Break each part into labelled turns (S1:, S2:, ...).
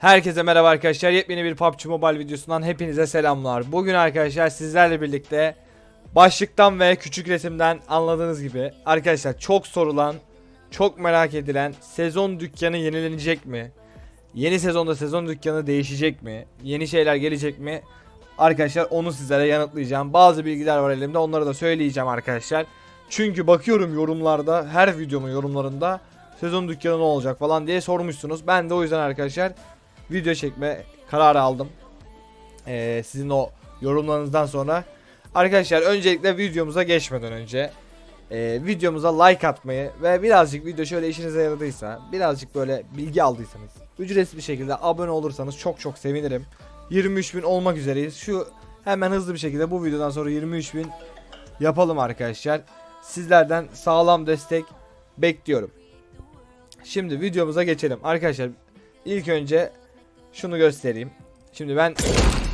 S1: Herkese merhaba arkadaşlar. Yepyeni bir PUBG Mobile videosundan hepinize selamlar. Bugün arkadaşlar sizlerle birlikte başlıktan ve küçük resimden anladığınız gibi arkadaşlar çok sorulan, çok merak edilen sezon dükkanı yenilenecek mi? Yeni sezonda sezon dükkanı değişecek mi? Yeni şeyler gelecek mi? Arkadaşlar onu sizlere yanıtlayacağım. Bazı bilgiler var elimde onları da söyleyeceğim arkadaşlar. Çünkü bakıyorum yorumlarda her videomun yorumlarında sezon dükkanı ne olacak falan diye sormuşsunuz. Ben de o yüzden arkadaşlar video çekme kararı aldım. Ee, sizin o yorumlarınızdan sonra. Arkadaşlar öncelikle videomuza geçmeden önce e, videomuza like atmayı ve birazcık video şöyle işinize yaradıysa birazcık böyle bilgi aldıysanız ücretsiz bir şekilde abone olursanız çok çok sevinirim. 23.000 olmak üzereyiz. Şu hemen hızlı bir şekilde bu videodan sonra 23.000 yapalım arkadaşlar. Sizlerden sağlam destek bekliyorum. Şimdi videomuza geçelim. Arkadaşlar ilk önce şunu göstereyim. Şimdi ben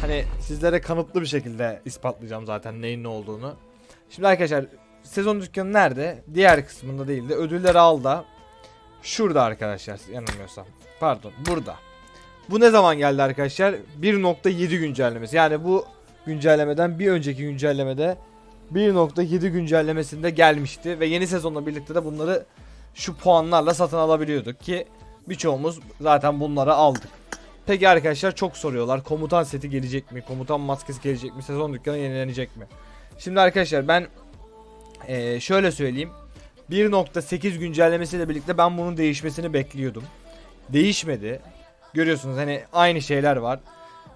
S1: hani sizlere kanıtlı bir şekilde ispatlayacağım zaten neyin ne olduğunu. Şimdi arkadaşlar sezon dükkanı nerede? Diğer kısmında değil de ödülleri al da şurada arkadaşlar yanılmıyorsam. Pardon burada. Bu ne zaman geldi arkadaşlar? 1.7 güncellemesi. Yani bu güncellemeden bir önceki güncellemede 1.7 güncellemesinde gelmişti ve yeni sezonla birlikte de bunları şu puanlarla satın alabiliyorduk ki birçoğumuz zaten bunları aldık. Peki arkadaşlar çok soruyorlar. Komutan seti gelecek mi? Komutan maskesi gelecek mi? Sezon dükkanı yenilenecek mi? Şimdi arkadaşlar ben eee, şöyle söyleyeyim. 1.8 güncellemesiyle birlikte ben bunun değişmesini bekliyordum. Değişmedi. Görüyorsunuz hani aynı şeyler var.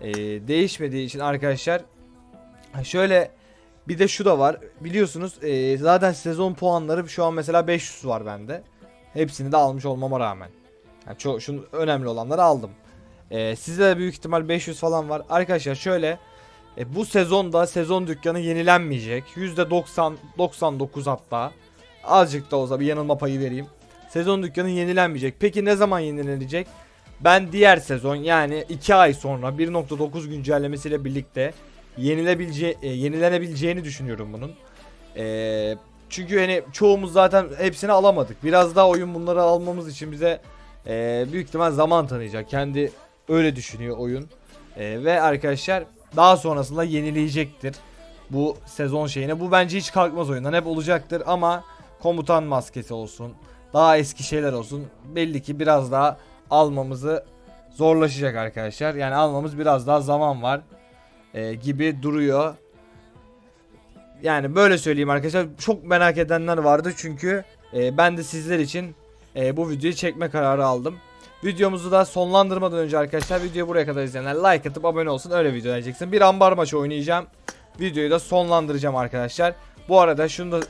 S1: Eee, değişmediği için arkadaşlar şöyle bir de şu da var. Biliyorsunuz eee, zaten sezon puanları şu an mesela 500 var bende. Hepsini de almış olmama rağmen. Yani şunu önemli olanları aldım. Ee, sizde de büyük ihtimal 500 falan var. Arkadaşlar şöyle e, bu sezonda sezon dükkanı yenilenmeyecek. %90 99 hatta. Azıcık da olsa bir yanılma payı vereyim. Sezon dükkanı yenilenmeyecek. Peki ne zaman yenilenecek? Ben diğer sezon yani 2 ay sonra 1.9 güncellemesiyle birlikte yenilebilece e, yenilenebileceğini düşünüyorum bunun. E, çünkü hani çoğumuz zaten hepsini alamadık. Biraz daha oyun bunları almamız için bize e, büyük ihtimal zaman tanıyacak. Kendi öyle düşünüyor oyun. E, ve arkadaşlar daha sonrasında yenileyecektir bu sezon şeyine. Bu bence hiç kalkmaz oyundan. Hep olacaktır ama komutan maskesi olsun. Daha eski şeyler olsun. Belli ki biraz daha almamızı zorlaşacak arkadaşlar. Yani almamız biraz daha zaman var e, gibi duruyor. Yani böyle söyleyeyim arkadaşlar. Çok merak edenler vardı çünkü e, ben de sizler için e, bu videoyu çekme kararı aldım. Videomuzu da sonlandırmadan önce arkadaşlar videoyu buraya kadar izleyenler like atıp abone olsun öyle video geleceksin. Bir ambar maçı oynayacağım. Videoyu da sonlandıracağım arkadaşlar. Bu arada şunu da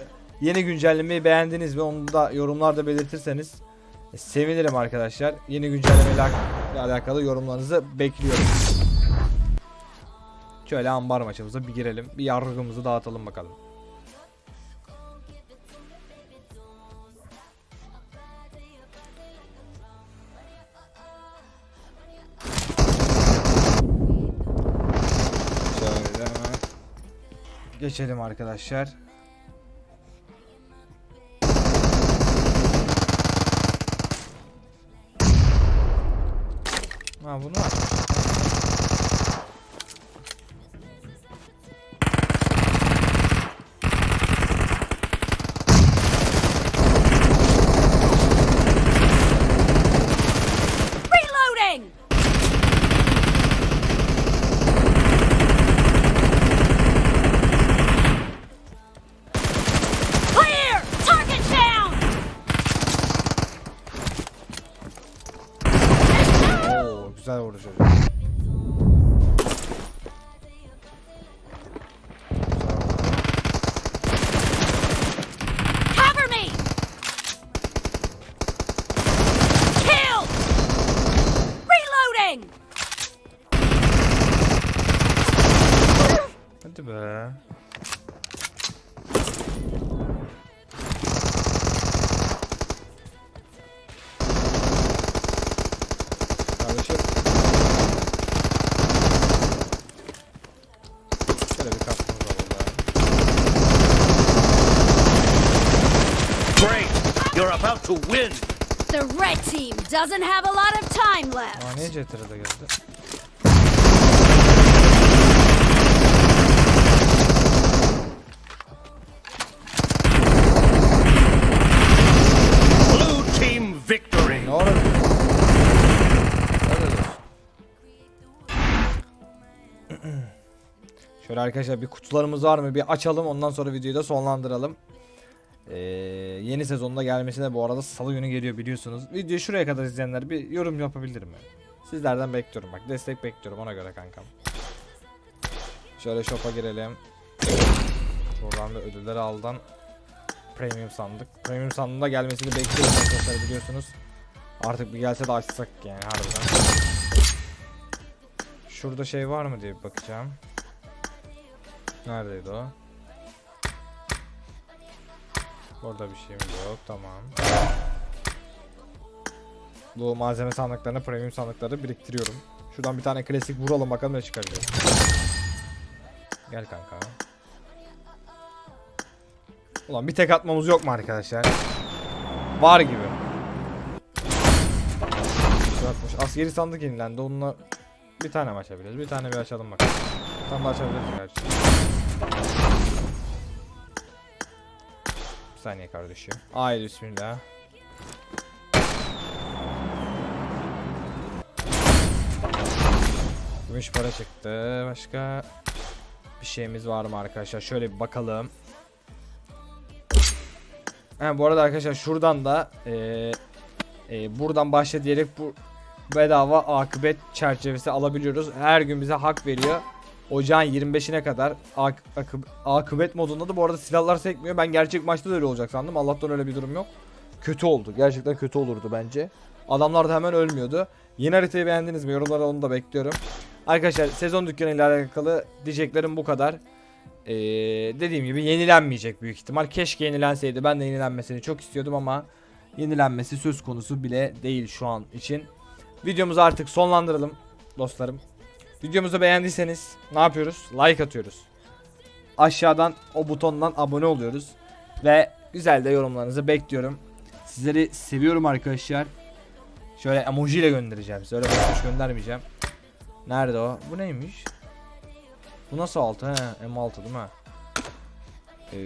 S1: yeni güncellemeyi beğendiniz mi onu da yorumlarda belirtirseniz e, sevinirim arkadaşlar. Yeni güncellemeyle al- alakalı yorumlarınızı bekliyorum. Şöyle ambar maçımıza bir girelim. Bir yargımızı dağıtalım bakalım. Geçelim arkadaşlar. Ha bunu
S2: mezclado con. To win!
S3: The red team doesn't have a lot of time left.
S1: Aa niye CTR'de geldi?
S2: Blue team victory.
S1: Ne oldu? Şöyle arkadaşlar bir kutularımız var mı bir açalım ondan sonra videoyu da sonlandıralım. Ee, yeni sezonda gelmesine bu arada salı günü geliyor biliyorsunuz. Videoyu şuraya kadar izleyenler bir yorum yapabilir mi? Sizlerden bekliyorum bak destek bekliyorum ona göre kankam. Şöyle shop'a girelim. Buradan da ödülleri aldan premium sandık. Premium sandığında gelmesini bekliyorum arkadaşlar biliyorsunuz. Artık bir gelse de açsak yani harbiden. Şurada şey var mı diye bakacağım. Neredeydi o? Orada bir şeyim yok tamam. Bu malzeme sandıklarını premium sandıkları biriktiriyorum. Şuradan bir tane klasik vuralım bakalım ne çıkaracağız. Gel kanka. Ulan bir tek atmamız yok mu arkadaşlar? Var gibi. Atmış. Askeri sandık yenilendi. Onunla bir tane açabiliriz? Bir tane bir açalım bakalım. Tane daha açabiliriz gerçi. Saniye kardeşim. Haydi bismillah. Gümüş para çıktı. Başka bir şeyimiz var mı arkadaşlar? Şöyle bir bakalım. Ha, bu arada arkadaşlar şuradan da eee e, buradan başla diyerek bu bedava akıbet çerçevesi alabiliyoruz. Her gün bize hak veriyor. Ocağın 25'ine kadar ak- akı- akıbet modunda da bu arada silahlar sekmiyor. Ben gerçek maçta da öyle olacak sandım. Allah'tan öyle bir durum yok. Kötü oldu. Gerçekten kötü olurdu bence. Adamlar da hemen ölmüyordu. Yeni haritayı beğendiniz mi? Yorumlara onu da bekliyorum. Arkadaşlar sezon dükkanı ile alakalı diyeceklerim bu kadar. Ee, dediğim gibi yenilenmeyecek büyük ihtimal. Keşke yenilenseydi. Ben de yenilenmesini çok istiyordum ama yenilenmesi söz konusu bile değil şu an için. Videomuzu artık sonlandıralım dostlarım. Videomuzu beğendiyseniz ne yapıyoruz? Like atıyoruz. Aşağıdan o butondan abone oluyoruz. Ve güzel de yorumlarınızı bekliyorum. Sizleri seviyorum arkadaşlar. Şöyle emoji ile göndereceğim size. Öyle boş göndermeyeceğim. Nerede o? Bu neymiş? Bu nasıl altı? He, M6 değil mi? Ee,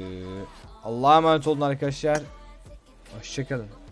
S1: Allah'a emanet olun arkadaşlar. Hoşçakalın.